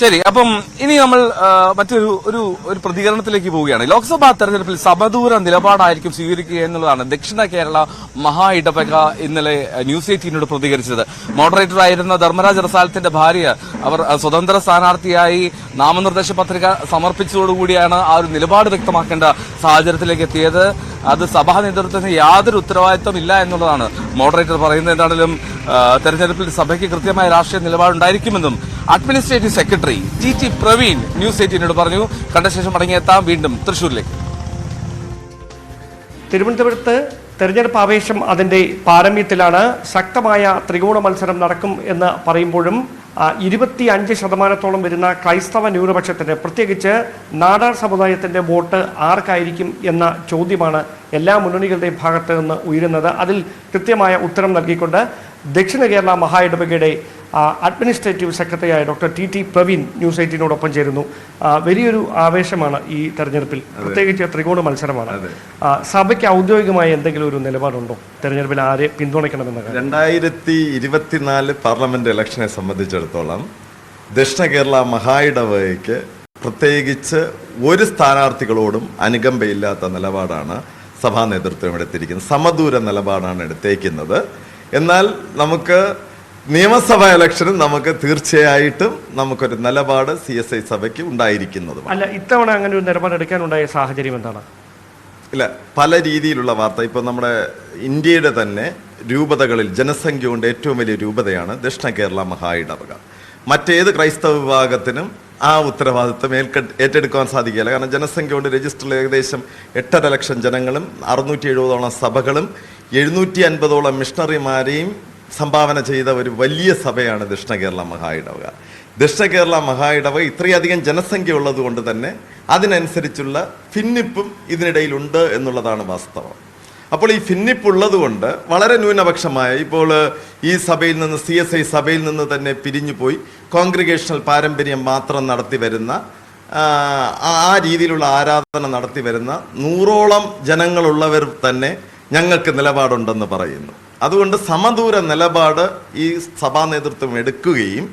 ശരി അപ്പം ഇനി നമ്മൾ മറ്റൊരു ഒരു ഒരു പ്രതികരണത്തിലേക്ക് പോവുകയാണ്. ലോക്സഭാ തെരഞ്ഞെടുപ്പിൽ സമദൂര നിലപാടായിരിക്കും സ്വീകരിക്കുക എന്നുള്ളതാണ് ദക്ഷിണ കേരള മഹാ ഇടപക ഇന്നലെ ന്യൂസ് എയ്റ്റീനോട് പ്രതികരിച്ചത്. മോഡറേറ്റർ ആയിരുന്ന ധർമ്മരാജ് റസാലത്തിന്റെ ഭാര്യ അവർ സ്വതന്ത്ര സ്ഥാനാർത്ഥിയായി നാമനിർദ്ദേശ പത്രിക സമർപ്പിച്ചതോടുകൂടിയാണ് ആ ഒരു നിലപാട് വ്യക്തമാക്കേണ്ട സാഹചര്യത്തിലേക്ക് എത്തിയത്. അത് സഭാ നേതൃത്വത്തിന് യാതൊരു ഉത്തരവാദിത്വം ഇല്ല എന്നുള്ളതാണ് മോഡറേറ്റർ പറയുന്നത്. എന്താണെങ്കിലും തെരഞ്ഞെടുപ്പിൽ സഭയ്ക്ക് കൃത്യമായ രാഷ്ട്രീയ നിലപാടുണ്ടായിരിക്കുമെന്നും administrative secretary T T Praveen news എയ്റ്റീനോട് പറഞ്ഞു. കണ്ട ശേഷം മടങ്ങിയെത്താം. വീണ്ടും തൃശൂരിലേക്ക് തിരുവനന്തപുരത്ത് തെരഞ്ഞെടുപ്പ് ആവേശം അതിന്റെ പാരമ്യത്തിലാണ്. ശക്തമായ ത്രികോണ മത്സരം നടക്കും എന്ന് പറയുമ്പോഴും ഇരുപത്തി അഞ്ച് ശതമാനത്തോളം വരുന്ന ക്രൈസ്തവ ന്യൂനപക്ഷത്തിന് പ്രത്യേകിച്ച് നാടാർ സമുദായത്തിന്റെ വോട്ട് ആർക്കായിരിക്കും എന്ന ചോദ്യമാണ് എല്ലാ മുന്നണികളുടെയും ഭാഗത്ത് നിന്ന് ഉയരുന്നത്. അതിൽ കൃത്യമായ ഉത്തരം നൽകിക്കൊണ്ട് ദക്ഷിണ കേരള മഹാ അഡ്മിനിസ്ട്രേറ്റീവ് സെക്രട്ടറിയായ doctor T T Praveen news എയ്റ്റീനോടൊപ്പം ചേരുന്നു. വലിയൊരു ആവേശമാണ് ഈ തെരഞ്ഞെടുപ്പിൽ. പ്രത്യേകിച്ച് ത്രികോണ മത്സരമാണ്. സഭയ്ക്ക് ഔദ്യോഗികമായ എന്തെങ്കിലും ഒരു നിലപാടുണ്ടോ? തെരഞ്ഞെടുപ്പിൽ ആരെ പിന്തുണയ്ക്കണമെന്ന രണ്ടായിരത്തി ഇരുപത്തിനാല് പാർലമെന്റ് ഇലക്ഷനെ സംബന്ധിച്ചിടത്തോളം ദക്ഷിണ കേരള മഹായിടവയ്ക്ക് പ്രത്യേകിച്ച് ഒരു സ്ഥാനാർത്ഥികളോടും അനുകമ്പയില്ലാത്ത നിലപാടാണ് സഭാ നേതൃത്വം എടുത്തിരിക്കുന്നത്. സമദൂര നിലപാടാണ് എടുത്തേക്കുന്നത്. എന്നാൽ നമുക്ക് നിയമസഭാ ഇലക്ഷനും നമുക്ക് തീർച്ചയായിട്ടും നമുക്കൊരു നിലപാട് സി എസ് ഐ സഭയ്ക്ക് ഉണ്ടായിരിക്കുന്നത് അല്ല ഇത്തവണ അങ്ങനെ ഒരു നിലപാടെടുക്കാനുണ്ടായ സാഹചര്യം എന്താണ്? ഇല്ല പല രീതിയിലുള്ള വാർത്ത. ഇപ്പോൾ നമ്മുടെ ഇന്ത്യയുടെ തന്നെ രൂപതകളിൽ ജനസംഖ്യ കൊണ്ട് ഏറ്റവും വലിയ രൂപതയാണ് ദക്ഷിണ കേരള മഹായിടവക. മറ്റേത് ക്രൈസ്തവ വിഭാഗത്തിനും ആ ഉത്തരവാദിത്വം ഏൽക്ക ഏറ്റെടുക്കാൻ സാധിക്കില്ല കാരണം ജനസംഖ്യ കൊണ്ട് രജിസ്റ്ററിൽ ഏകദേശം എട്ടര ലക്ഷം ജനങ്ങളും അറുന്നൂറ്റി എഴുപതോളം സഭകളും എഴുന്നൂറ്റി അൻപതോളം മിഷണറിമാരെയും സംഭാവന ചെയ്ത ഒരു വലിയ സഭയാണ് ദക്ഷിണ കേരള മഹായിടവക ദക്ഷിണ കേരള മഹായിടവക ഇത്രയധികം ജനസംഖ്യ ഉള്ളത് കൊണ്ട് തന്നെ അതിനനുസരിച്ചുള്ള ഭിന്നിപ്പും ഇതിനിടയിലുണ്ട് എന്നുള്ളതാണ് വാസ്തവം. അപ്പോൾ ഈ ഭിന്നിപ്പ് ഉള്ളത് കൊണ്ട് വളരെ ന്യൂനപക്ഷമായ ഇപ്പോൾ ഈ സഭയിൽ നിന്ന് സി എസ് ഐ സഭയിൽ നിന്ന് തന്നെ പിരിഞ്ഞു പോയി കോൺഗ്രിഗേഷണൽ പാരമ്പര്യം മാത്രം നടത്തി വരുന്ന ആ രീതിയിലുള്ള ആരാധന നടത്തി വരുന്ന നൂറോളം ജനങ്ങളുള്ളവർ തന്നെ ഞങ്ങൾക്ക് നിലപാടുണ്ടെന്ന് പറയുന്നു. അതുകൊണ്ട് സമദൂര നിലപാട് ഈ സഭാ നേതൃത്വം എടുക്കുകയും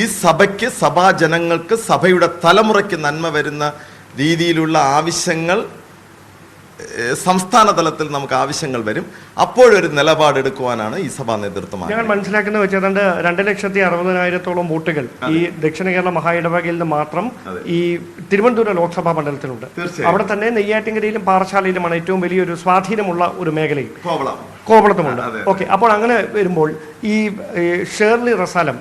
ഈ സഭയ്ക്ക് സഭാ ജനങ്ങൾക്ക് സഭയുടെ തലമുറയ്ക്ക് നന്മ വരുന്ന രീതിയിലുള്ള ആവശ്യങ്ങൾ സംസ്ഥാന തലത്തിൽ നമുക്ക് ആവശ്യങ്ങൾ വരും. അപ്പോഴൊരു നിലപാടെടുക്കുവാനാണ് ഈ സഭാ നേതൃത്വം ഞങ്ങൾ മനസ്സിലാക്കുന്ന വെച്ച് ഏതാണ്ട് രണ്ട് ലക്ഷത്തി അറുപതിനായിരത്തോളം വോട്ടുകൾ ഈ ദക്ഷിണ കേരള മഹാ ഇടവകയിൽ നിന്ന് മാത്രം ഈ തിരുവനന്തപുരം ലോക്സഭാ മണ്ഡലത്തിലുണ്ട്. അവിടെ തന്നെ നെയ്യാറ്റിൻകരയിലും പാറശാലയിലുമാണ് ഏറ്റവും വലിയൊരു സ്വാധീനമുള്ള ഒരു മേഖലയും കോവളം. കോവളത്തുമുണ്ട്. ഓക്കെ അപ്പോൾ അങ്ങനെ വരുമ്പോൾ ഈ ഷേർലി റസാലം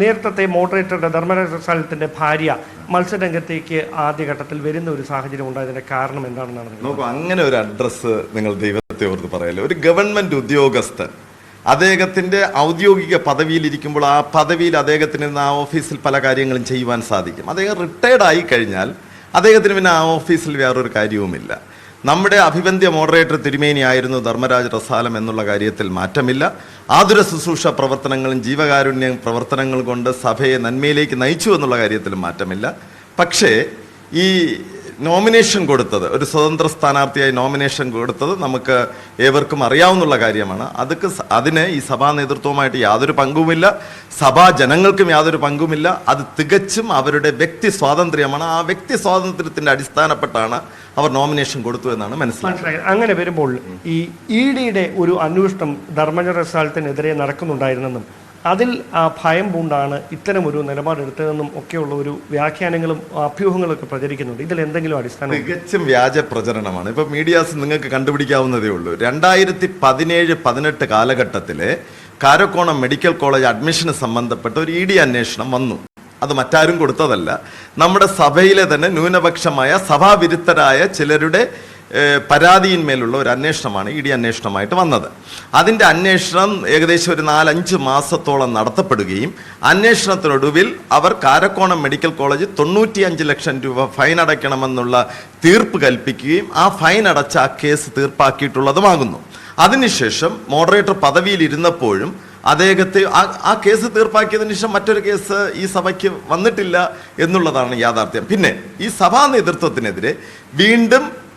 നേരത്തെ മോഡറേറ്ററുടെ ധർമ്മരാജ റസാലത്തിന്റെ ഭാര്യ മത്സരരംഗത്തേക്ക് ആദ്യഘട്ടത്തിൽ വരുന്ന ഒരു സാഹചര്യം ഉണ്ടായതിന്റെ കാരണം എന്താണെന്നാണ് നോക്കൂ അങ്ങനെ ഒരു അഡ്രസ്സ് നിങ്ങൾ ദൈവത്തെ ഓർത്ത് പറയല്ലോ? ഒരു ഗവൺമെന്റ് ഉദ്യോഗസ്ഥൻ അദ്ദേഹത്തിന്റെ ഔദ്യോഗിക പദവിയിലിരിക്കുമ്പോൾ ആ പദവിയിൽ അദ്ദേഹത്തിന് ആ ഓഫീസിൽ പല കാര്യങ്ങളും ചെയ്യുവാൻ സാധിക്കും. അദ്ദേഹം റിട്ടയർഡ് ആയി കഴിഞ്ഞാൽ അദ്ദേഹത്തിന് പിന്നെ ആ ഓഫീസിൽ വേറൊരു കാര്യവുമില്ല. നമ്മുടെ അഭിബന്ധ്യ മോഡറേറ്റർ തിരുമേനി ആയിരുന്നു ധർമ്മരാജ് റസാലം എന്നുള്ള കാര്യത്തിൽ മാറ്റമില്ല. ആതുര ശുശ്രൂഷ പ്രവർത്തനങ്ങളും ജീവകാരുണ്യ പ്രവർത്തനങ്ങൾ കൊണ്ട് സഭയെ നന്മയിലേക്ക് നയിച്ചു എന്നുള്ള കാര്യത്തിലും മാറ്റമില്ല. പക്ഷേ ഈ നോമിനേഷൻ കൊടുത്തത്. ഒരു സ്വതന്ത്ര സ്ഥാനാർത്ഥിയായി നോമിനേഷൻ കൊടുത്തത് നമുക്ക് ഏവർക്കും അറിയാവുന്ന കാര്യമാണ്. അതൊക്കെ അതിന് ഈ സഭാ നേതൃത്വവുമായിട്ട് യാതൊരു പങ്കുമില്ല. സഭാ ജനങ്ങൾക്കും യാതൊരു പങ്കുമില്ല. അത് തികച്ചും അവരുടെ വ്യക്തി സ്വാതന്ത്ര്യമാണ്. ആ വ്യക്തി സ്വാതന്ത്ര്യത്തിന്റെ അടിസ്ഥാനപ്പെട്ടാണ് അവർ നോമിനേഷൻ കൊടുത്തു എന്നാണ് മനസ്സിലാക്കുന്നത്. മനസ്സിലായി. അങ്ങനെ വരുമ്പോൾ ഈ ഇ ഡിയുടെ ഒരു അന്വേഷണം ധർമ്മജ റസാലത്തിനെതിരെ നടക്കുന്നുണ്ടായിരുന്നെന്നും അതിൽ ഭയം പൂണ്ടാണ് ഇത്തരമൊരു നിലപാടെടുത്തതെന്നും ഒക്കെയുള്ള ഒരു വ്യാഖ്യാനങ്ങളും അഭ്യൂഹങ്ങളൊക്കെ പ്രചരിക്കുന്നുണ്ട്. ഇതിൽ എന്തെങ്കിലും അടിസ്ഥാനം തികച്ചും വ്യാജ പ്രചരണമാണ്. ഇപ്പൊ മീഡിയാസ് നിങ്ങൾക്ക് കണ്ടുപിടിക്കാവുന്നതേ ഉള്ളൂ. രണ്ടായിരത്തി പതിനേഴ് പതിനെട്ട് കാലഘട്ടത്തിലെ കാരക്കോണം മെഡിക്കൽ കോളേജ് അഡ്മിഷന് സംബന്ധപ്പെട്ട ഒരു ഇ ഡി അന്വേഷണം വന്നു. അത് മറ്റാരും കൊടുത്തതല്ല. നമ്മുടെ സഭയിലെ തന്നെ ന്യൂനപക്ഷമായ സഭാവിരുദ്ധരായ ചിലരുടെ പരാതിയിന്മേലുള്ള ഒരു അന്വേഷണമാണ് ഇ ഡി അന്വേഷണമായിട്ട് വന്നത്. അതിന്റെ അന്വേഷണം ഏകദേശം ഒരു നാലഞ്ച് മാസത്തോളം നടത്തപ്പെടുകയും അന്വേഷണത്തിനൊടുവിൽ അവർ കാരക്കോണം മെഡിക്കൽ കോളേജ് തൊണ്ണൂറ്റിയഞ്ച് ലക്ഷം രൂപ ഫൈൻ അടയ്ക്കണമെന്നുള്ള തീർപ്പ് കൽപ്പിക്കുകയും ആ ഫൈൻ അടച്ച ആ കേസ് തീർപ്പാക്കിയിട്ടുള്ളതുമാകുന്നു. അതിനുശേഷം മോഡറേറ്റർ പദവിയിൽ ഇരുന്നപ്പോഴും അദ്ദേഹത്തെ ആ ആ കേസ് തീർപ്പാക്കിയതിനു ശേഷം മറ്റൊരു കേസ് ഈ സഭയ്ക്ക് വന്നിട്ടില്ല എന്നുള്ളതാണ് യാഥാർത്ഥ്യം. പിന്നെ ഈ സഭാ നേതൃത്വത്തിനെതിരെ വീണ്ടും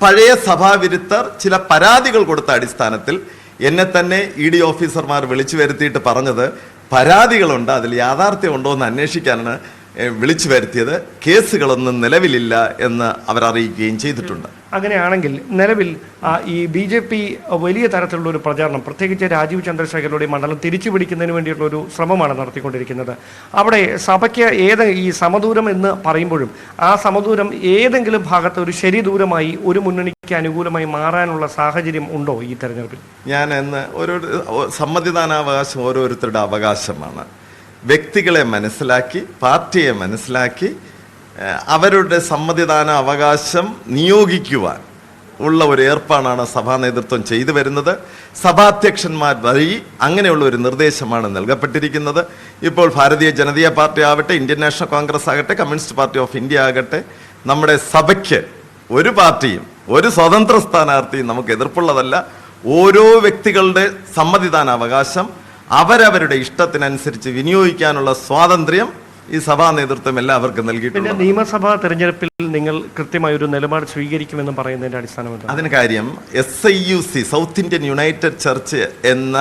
പഴയ സഭാവിരുദ്ധർ ചില പരാതികൾ കൊടുത്ത അടിസ്ഥാനത്തിൽ എന്നെ തന്നെ ഇ ഡി ഓഫീസർമാർ വിളിച്ചു വരുത്തിയിട്ട് പറഞ്ഞത് പരാതികളുണ്ട് അതിൽ യാഥാർത്ഥ്യമുണ്ടോ എന്ന് അന്വേഷിക്കാനാണ് വിളിച്ചു വരുത്തിയത്. കേസുകളൊന്നും നിലവിലില്ല എന്ന് അവർ അറിയിക്കുകയും ചെയ്തിട്ടുണ്ട്. അങ്ങനെയാണെങ്കിൽ നിലവിൽ ഈ ബി ജെ പി വലിയ തരത്തിലുള്ള ഒരു പ്രചാരണം പ്രത്യേകിച്ച് രാജീവ് ചന്ദ്രശേഖരയുടെ മണ്ഡലം തിരിച്ചു പിടിക്കുന്നതിന് വേണ്ടിയിട്ടുള്ള ഒരു ശ്രമമാണ് നടത്തിക്കൊണ്ടിരിക്കുന്നത്. അവിടെ സഭയ്ക്ക് ഏത് ഈ സമദൂരം എന്ന് പറയുമ്പോഴും ആ സമദൂരം ഏതെങ്കിലും ഭാഗത്ത് ഒരു ശരി ദൂരമായി ഒരു മുന്നണിക്ക് അനുകൂലമായി മാറാനുള്ള സാഹചര്യം ഉണ്ടോ ഈ തെരഞ്ഞെടുപ്പിൽ? ഞാൻ എന്ന് ഓരോ സമ്മതിദാനാവകാശം ഓരോരുത്തരുടെ അവകാശമാണ്. വ്യക്തികളെ മനസ്സിലാക്കി പാർട്ടിയെ മനസ്സിലാക്കി അവരുടെ സമ്മതിദാന അവകാശം നിയോഗിക്കുവാൻ ഉള്ള ഒരു ഏർപ്പാടാണ് സഭാ നേതൃത്വം ചെയ്തു വരുന്നത്. സഭാധ്യക്ഷന്മാർ വഴി അങ്ങനെയുള്ള ഒരു നിർദ്ദേശമാണ് നൽകപ്പെട്ടിരിക്കുന്നത്. ഇപ്പോൾ ഭാരതീയ ജനതീയ പാർട്ടി ആവട്ടെ ഇന്ത്യൻ നാഷണൽ കോൺഗ്രസ് ആകട്ടെ കമ്മ്യൂണിസ്റ്റ് പാർട്ടി ഓഫ് ഇന്ത്യ ആകട്ടെ നമ്മുടെ സഭയ്ക്ക് ഒരു പാർട്ടിയും ഒരു സ്വതന്ത്ര സ്ഥാനാർത്ഥിയും നമുക്ക് എതിർപ്പുള്ളതല്ല. ഓരോ വ്യക്തികളുടെ സമ്മതിദാന അവകാശം അവരവരുടെ ഇഷ്ടത്തിനനുസരിച്ച് വിനിയോഗിക്കാനുള്ള സ്വാതന്ത്ര്യം ഈ സഭാ നേതൃത്വം എല്ലാവർക്കും നൽകിയിട്ടുണ്ട് നിയമസഭാ തെരഞ്ഞെടുപ്പിൽ നിങ്ങൾ കൃത്യമായ ഒരു നിലപാട് സ്വീകരിക്കുമെന്ന് പറയുന്നതിന്റെ അടിസ്ഥാനം അതിന് കാര്യം S I U C South Indian United Church എന്ന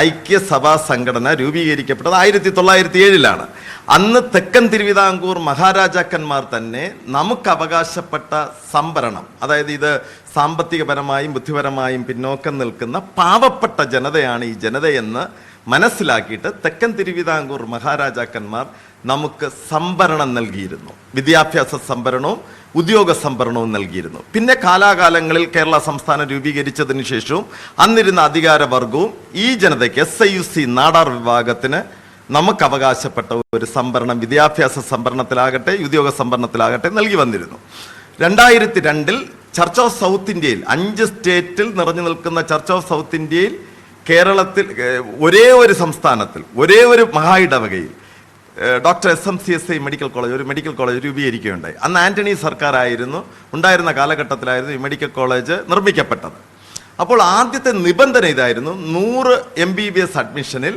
ഐക്യസഭാ സംഘടന രൂപീകരിക്കപ്പെട്ടത് ആയിരത്തി തൊള്ളായിരത്തി ഏഴിലാണ് അന്ന് തെക്കൻ തിരുവിതാംകൂർ മഹാരാജാക്കന്മാർ തന്നെ നമുക്ക് അവകാശപ്പെട്ട സംഭരണം അതായത് ഇത് സാമ്പത്തികപരമായും ബുദ്ധിപരമായും പിന്നോക്കം നിൽക്കുന്ന പാവപ്പെട്ട ജനതയാണ് ഈ ജനതയെന്ന് മനസ്സിലാക്കിയിട്ട് തെക്കൻ തിരുവിതാംകൂർ മഹാരാജാക്കന്മാർ നമുക്ക് സംഭരണം നൽകിയിരുന്നു. വിദ്യാഭ്യാസ സംഭരണവും ഉദ്യോഗ സംഭരണവും നൽകിയിരുന്നു. പിന്നെ കാലാകാലങ്ങളിൽ കേരള സംസ്ഥാനം രൂപീകരിച്ചതിന് ശേഷവും അന്നിരുന്ന അധികാര അധികാരവർഗവും ഈ ജനതയ്ക്ക് S I U C Nadar വിഭാഗത്തിന് നമുക്ക് അവകാശപ്പെട്ട ഒരു സംഭരണം വിദ്യാഭ്യാസ സംഭരണത്തിലാകട്ടെ ഉദ്യോഗ സംഭരണത്തിലാകട്ടെ നൽകി വന്നിരുന്നു. രണ്ടായിരത്തി രണ്ടിൽ ചർച്ച് ഓഫ് സൗത്ത് ഇന്ത്യയിൽ അഞ്ച് സ്റ്റേറ്റിൽ നിറഞ്ഞു നിൽക്കുന്ന ചർച്ച് ഓഫ് സൗത്ത് ഇന്ത്യയിൽ കേരളത്തിൽ ഒരേ ഒരു സംസ്ഥാനത്തിൽ ഒരേ ഒരു മഹാ ഇടവകയിൽ doctor S M C S I medical college ഒരു മെഡിക്കൽ കോളേജ് രൂപീകരിക്കുകയുണ്ടായി. അന്ന് ആന്റണി സർക്കാരായിരുന്നു ഉണ്ടായിരുന്ന കാലഘട്ടത്തിലായിരുന്നു ഈ മെഡിക്കൽ കോളേജ് നിർമ്മിക്കപ്പെട്ടത്. അപ്പോൾ ആദ്യത്തെ നിബന്ധന ഇതായിരുന്നു നൂറ് എം ബി ബി എസ് അഡ്മിഷനിൽ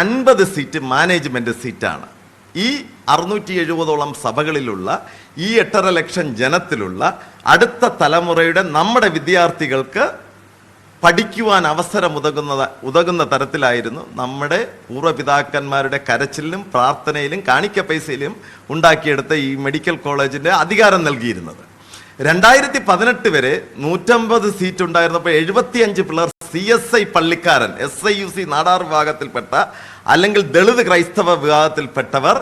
അൻപത് സീറ്റ് മാനേജ്മെന്റ് സീറ്റാണ് ഈ അറുന്നൂറ്റി എഴുപതോളം സഭകളിലുള്ള ഈ എട്ടര ലക്ഷം ജനത്തിലുള്ള അടുത്ത തലമുറയുടെ നമ്മുടെ വിദ്യാർത്ഥികൾക്ക് പഠിക്കുവാൻ അവസരം ഉതകുന്ന ഉതകുന്ന തരത്തിലായിരുന്നു നമ്മുടെ പൂർവപിതാക്കന്മാരുടെ കരച്ചിലും പ്രാർത്ഥനയിലും കാണിക്ക പൈസയിലും ഉണ്ടാക്കിയെടുത്ത ഈ മെഡിക്കൽ കോളേജിന്റെ അധികാരം നൽകിയിരുന്നത്. രണ്ടായിരത്തി പതിനെട്ട് വരെ നൂറ്റമ്പത് സീറ്റ് ഉണ്ടായിരുന്നപ്പോൾ എഴുപത്തിയഞ്ച് പിള്ളേർ C S I പള്ളിക്കാരൻ S I U C Nadar വിഭാഗത്തിൽപ്പെട്ട അല്ലെങ്കിൽ ദളിത് ക്രൈസ്തവ വിഭാഗത്തിൽപ്പെട്ടവർ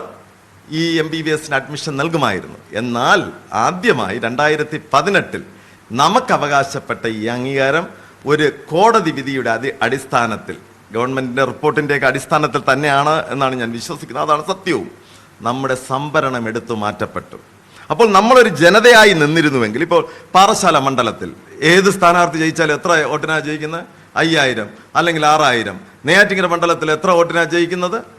ഈ എം ബി ബി എസിന് അഡ്മിഷൻ നൽകുമായിരുന്നു. എന്നാൽ ആദ്യമായി രണ്ടായിരത്തി പതിനെട്ടിൽ നമുക്ക് അവകാശപ്പെട്ട ഈ അംഗീകാരം ഒരു കോടതി വിധിയുടെ അതി അടിസ്ഥാനത്തിൽ ഗവൺമെന്റിന്റെ റിപ്പോർട്ടിന്റെയൊക്കെ അടിസ്ഥാനത്തിൽ തന്നെയാണ് എന്നാണ് ഞാൻ വിശ്വസിക്കുന്നത്. അതാണ് സത്യവും. നമ്മുടെ സംഭരണം എടുത്തു മാറ്റപ്പെട്ടു. അപ്പോൾ നമ്മളൊരു ജനതയായി നിന്നിരുന്നുവെങ്കിൽ ഇപ്പോൾ പാറശാല മണ്ഡലത്തിൽ ഏത് സ്ഥാനാർത്ഥി ജയിച്ചാലും എത്ര വോട്ടിനാണ് ജയിക്കുന്നത്? അയ്യായിരം അല്ലെങ്കിൽ ആറായിരം. നെയ്യാറ്റിങ്ങര മണ്ഡലത്തിൽ എത്ര വോട്ടിനാണ് ജയിക്കുന്നത്?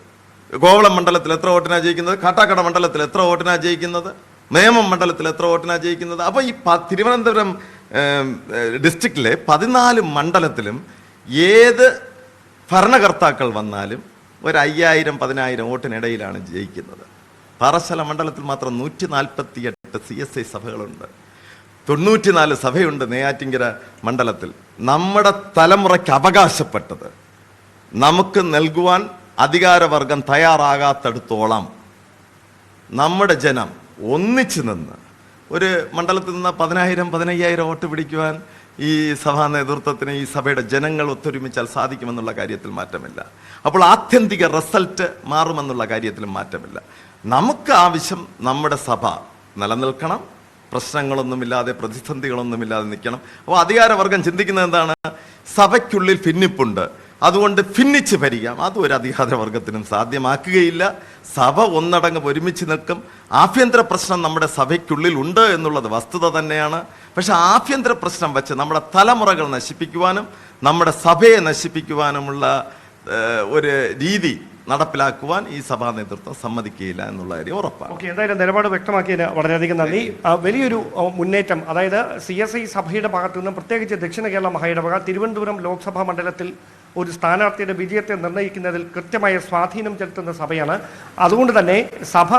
കോവളം മണ്ഡലത്തിൽ എത്ര വോട്ടിനാണ് ജയിക്കുന്നത്? കാട്ടാക്കട മണ്ഡലത്തിൽ എത്ര വോട്ടിനാണ് ജയിക്കുന്നത്? നേമം മണ്ഡലത്തിൽ എത്ര വോട്ടിനാണ് ജയിക്കുന്നത്? അപ്പോൾ ഈ തിരുവനന്തപുരം ഡിസ്ട്രിക്റ്റിലെ പതിനാല് മണ്ഡലത്തിലും ഏത് ഭരണകർത്താക്കൾ വന്നാലും ഒരു അയ്യായിരം പതിനായിരം വോട്ടിനിടയിലാണ് ജയിക്കുന്നത്. പാറശാല മണ്ഡലത്തിൽ മാത്രം നൂറ്റി നാൽപ്പത്തി എട്ട് സി എസ് ഐ സഭകളുണ്ട്. തൊണ്ണൂറ്റിനാല് സഭയുണ്ട് നെയ്യാറ്റിങ്കര മണ്ഡലത്തിൽ. നമ്മുടെ തലമുറയ്ക്ക് അവകാശപ്പെട്ടത് നമുക്ക് നൽകുവാൻ അധികാരവർഗം തയ്യാറാകാത്തടത്തോളം നമ്മുടെ ജനം ഒന്നിച്ചു നിന്ന് ഒരു മണ്ഡലത്തിൽ നിന്ന് പതിനായിരം പതിനയ്യായിരം വോട്ട് പിടിക്കുവാൻ ഈ സഭാ നേതൃത്വത്തിന് ഈ സഭയുടെ ജനങ്ങൾ ഒത്തൊരുമിച്ചാൽ സാധിക്കുമെന്നുള്ള കാര്യത്തിൽ മാറ്റമില്ല. അപ്പോൾ ആത്യന്തിക റിസൾട്ട് മാറുമെന്നുള്ള കാര്യത്തിലും മാറ്റമില്ല. നമുക്ക് ആവശ്യം നമ്മുടെ സഭ നിലനിൽക്കണം. പ്രശ്നങ്ങളൊന്നുമില്ലാതെ പ്രതിസന്ധികളൊന്നുമില്ലാതെ നിൽക്കണം. അപ്പോൾ അധികാരവർഗം ചിന്തിക്കുന്നത് എന്താണ്? സഭയ്ക്കുള്ളിൽ ഭിന്നിപ്പുണ്ട്. അതുകൊണ്ട് ഭിന്നിച്ച് ഭരിക്കാം. അതും ഒരു അധികാരവർഗത്തിനും സാധ്യമാക്കുകയില്ല. സഭ ഒന്നടങ്കം ഒരുമിച്ച് നിൽക്കും. ആഭ്യന്തര പ്രശ്നം നമ്മുടെ സഭയ്ക്കുള്ളിൽ ഉണ്ട് എന്നുള്ളത് വസ്തുത തന്നെയാണ്. പക്ഷെ ആഭ്യന്തര പ്രശ്നം വെച്ച് നമ്മുടെ തലമുറകൾ നശിപ്പിക്കുവാനും നമ്മുടെ സഭയെ നശിപ്പിക്കുവാനുമുള്ള ഒരു രീതി നടപ്പിലാക്കുവാൻ ഈ സഭാ നേതൃത്വം സമ്മതിക്കുകയില്ല എന്നുള്ള കാര്യം ഉറപ്പാണ്. ഓക്കെ എന്തായാലും നിലപാട് വ്യക്തമാക്കിയതിന് വളരെയധികം നന്ദി. വലിയൊരു മുന്നേറ്റം അതായത് സി എസ് ഐ സഭയുടെ ഭാഗത്തു നിന്നും പ്രത്യേകിച്ച് ദക്ഷിണ കേരള മഹായിടവക തിരുവനന്തപുരം ലോക്സഭാ മണ്ഡലത്തിൽ ഒരു സ്ഥാനാർത്ഥിയുടെ വിജയത്തെ നിർണയിക്കുന്നതിൽ കൃത്യമായ സ്വാധീനം ചെലുത്തുന്ന സഭയാണ്. അതുകൊണ്ട് തന്നെ സഭ